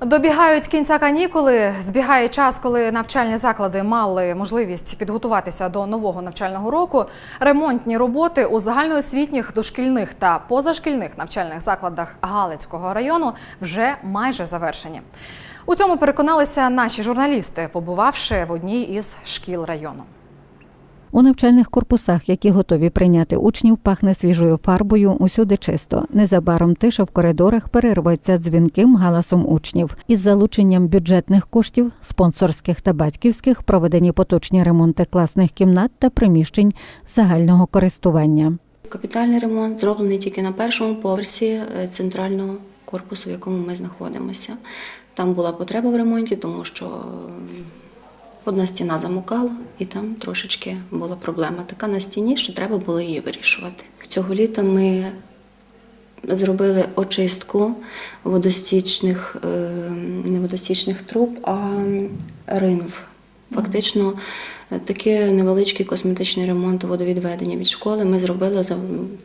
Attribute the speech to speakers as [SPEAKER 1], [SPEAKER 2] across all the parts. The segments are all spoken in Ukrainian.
[SPEAKER 1] Добігають кінця канікули. Збігає час, коли навчальні заклади мали можливість підготуватися до нового навчального року. Ремонтні роботи у загальноосвітніх, дошкільних та позашкільних навчальних закладах Галицького району вже майже завершені. У цьому переконалися наші журналісти, побувавши в одній із шкіл району.
[SPEAKER 2] У навчальних корпусах, які готові прийняти учнів, пахне свіжою фарбою, усюди чисто. Незабаром тиша в коридорах перерветься дзвінким галасом учнів. Із залученням бюджетних коштів, спонсорських та батьківських проведені поточні ремонти класних кімнат та приміщень загального користування.
[SPEAKER 3] Капітальний ремонт зроблений тільки на першому поверсі е, центрального корпусу, в якому ми знаходимося. Там була потреба в ремонті, тому що одна стіна замокала, і там трошечки була проблема така на стіні, що треба було її вирішувати. Цього літа ми зробили очистку водостічних, е, не водостічних труб, а ринв. Фактично е, такий невеличкий косметичний ремонт водовідведення від школи ми зробили за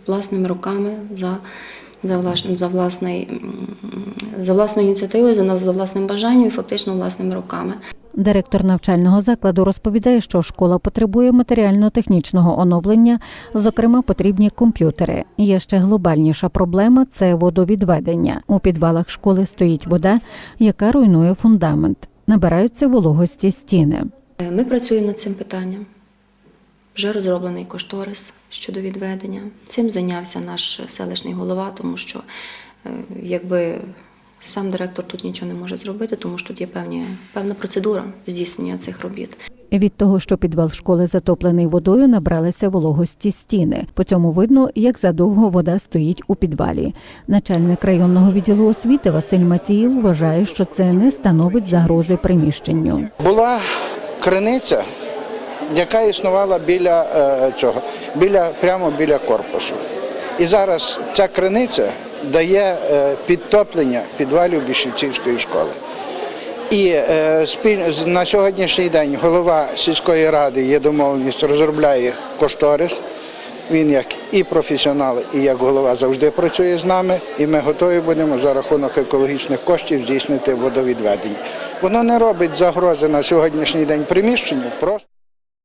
[SPEAKER 3] власними руками, за, за, влас- за, власний, за власною ініціативою, за власним бажанням і фактично власними руками.
[SPEAKER 2] Директор навчального закладу розповідає, що школа потребує матеріально-технічного оновлення, зокрема, потрібні комп'ютери. Є ще глобальніша проблема це водовідведення. У підвалах школи стоїть вода, яка руйнує фундамент. Набираються вологості стіни.
[SPEAKER 3] Ми працюємо над цим питанням. Вже розроблений кошторис щодо відведення. Цим зайнявся наш селищний голова, тому що е, якби сам директор тут нічого не може зробити, тому що тут є певні, певна процедура здійснення цих робіт.
[SPEAKER 2] Від того, що підвал школи затоплений водою, набралися вологості стіни. По цьому видно, як задовго вода стоїть у підвалі. Начальник районного відділу освіти Василь Матіїв вважає, що це не становить загрози приміщенню.
[SPEAKER 4] Була криниця, яка існувала біля е, цього, біля, прямо біля корпусу. І зараз ця криниця дає е, підтоплення підвалів Бішівцівської школи. І е, на сьогоднішній день голова сільської ради є домовленість, розробляє кошторис. Він як і професіонал, і як голова завжди працює з нами, і ми готові будемо за рахунок екологічних коштів здійснити водовідведення. Воно не робить загрози на сьогоднішній день приміщенню, просто